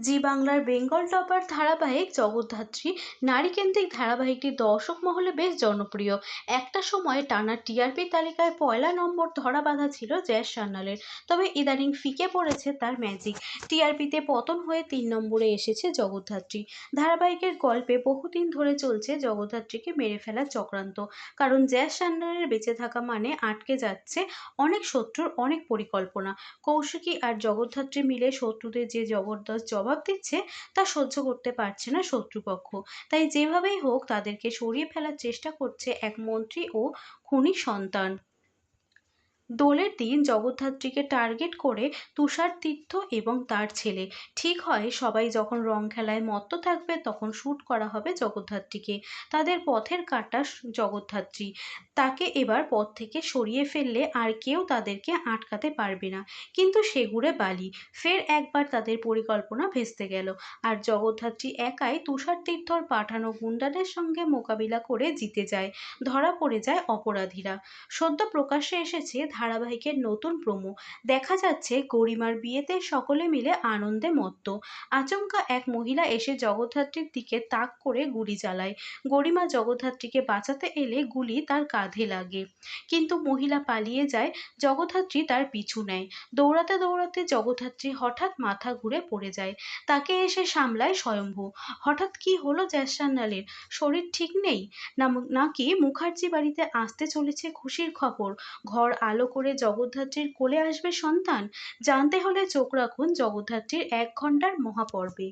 জি বাংলার বেঙ্গল টপার ধারাবাহিক জগদ্ধাত্রী, নারীকেন্দ্রিক ধারাবাহিকটি দর্শক মহলে বেশ জনপ্রিয়। একটা সময় টানা টিআরপি তালিকায় পয়লা নম্বর ধরা বাঁধা ছিল জয় সান্যালের তবে ইদানিং ফিকে পড়েছে তার ম্যাজিক। টিআরপিতে পতন হয়ে তিন নম্বরে এসেছে জগদ্ধাত্রী। ধারাবাহিকের গল্পে বহুদিন ধরে চলছে জগদ্ধাত্রীকে মেরে ফেলার চক্রান্ত। কারণ জয় সান্যালের বেঁচে থাকা মানে আটকে যাচ্ছে অনেক শত্রুর অনেক পরিকল্পনা। কৌশিকী আর জগদ্ধাত্রী মিলে শত্রুদের যে জবরদস্ত জবাব দিচ্ছে, তা সহ্য করতে পারছে না শত্রুপক্ষ। তাই যেভাবেই হোক, তাদেরকে সরিয়ে ফেলার চেষ্টা করছে এক মন্ত্রী ও খুনি সন্তান। দোলের দিন জগদ্ধাত্রীকে টার্গেট করে তুষার তীর্থ এবং তার ছেলে। ঠিক হয়, সবাই যখন রং খেলায় মত্ত থাকবে তখন শ্যুট করা হবে জগদ্ধাত্রীকে। তাদের পথের কাটা জগদ্ধাত্রী। তাকে এবার পথ থেকে সরিয়ে ফেললে আর কেউ তাদেরকে আটকাতে পারবে না। কিন্তু সেগুড়ে বালি। ফের একবার তাদের পরিকল্পনা ভেস্তে গেল। আর জগদ্ধাত্রী একাই তুষার তীর্থর পাঠানো গুন্ডাদের সঙ্গে মোকাবিলা করে জিতে যায়। ধরা পড়ে যায় অপরাধীরা। সদ্য প্রকাশ্যে এসেছে ধারাবাহিকের নতুন প্রোমো। দেখা যাচ্ছে গরিমার বিয়েতে সকলে মিলে আনন্দে মত্ত। আচমকা এক মহিলা এসে জগদ্ধাত্রীর দিকে তাক করে গুলি চালায়। গরিমা জগদ্ধাত্রীকে বাঁচাতে এলে গুলি তার কাঁধে লাগে। কিন্তু মহিলা পালিয়ে যায়, জগদ্ধাত্রী তার পিছু নেয়। দৌড়াতে দৌড়াতে জগদ্ধাত্রী হঠাৎ মাথা ঘুরে পড়ে যায়। তাকে এসে সামলায় স্বয়ম্ভু। হঠাৎ কি হলো জ্যাসান্নালের শরীর ঠিক নেই? নাকি মুখার্জি বাড়িতে আসতে চলেছে খুশির খবর? ঘর আলো করে জগদ্ধাত্রীর কোলে আসবে সন্তান জানতে হলে চোখ রাখুন জগদ্ধাত্রীর এক ঘণ্টার মহাপর্বে।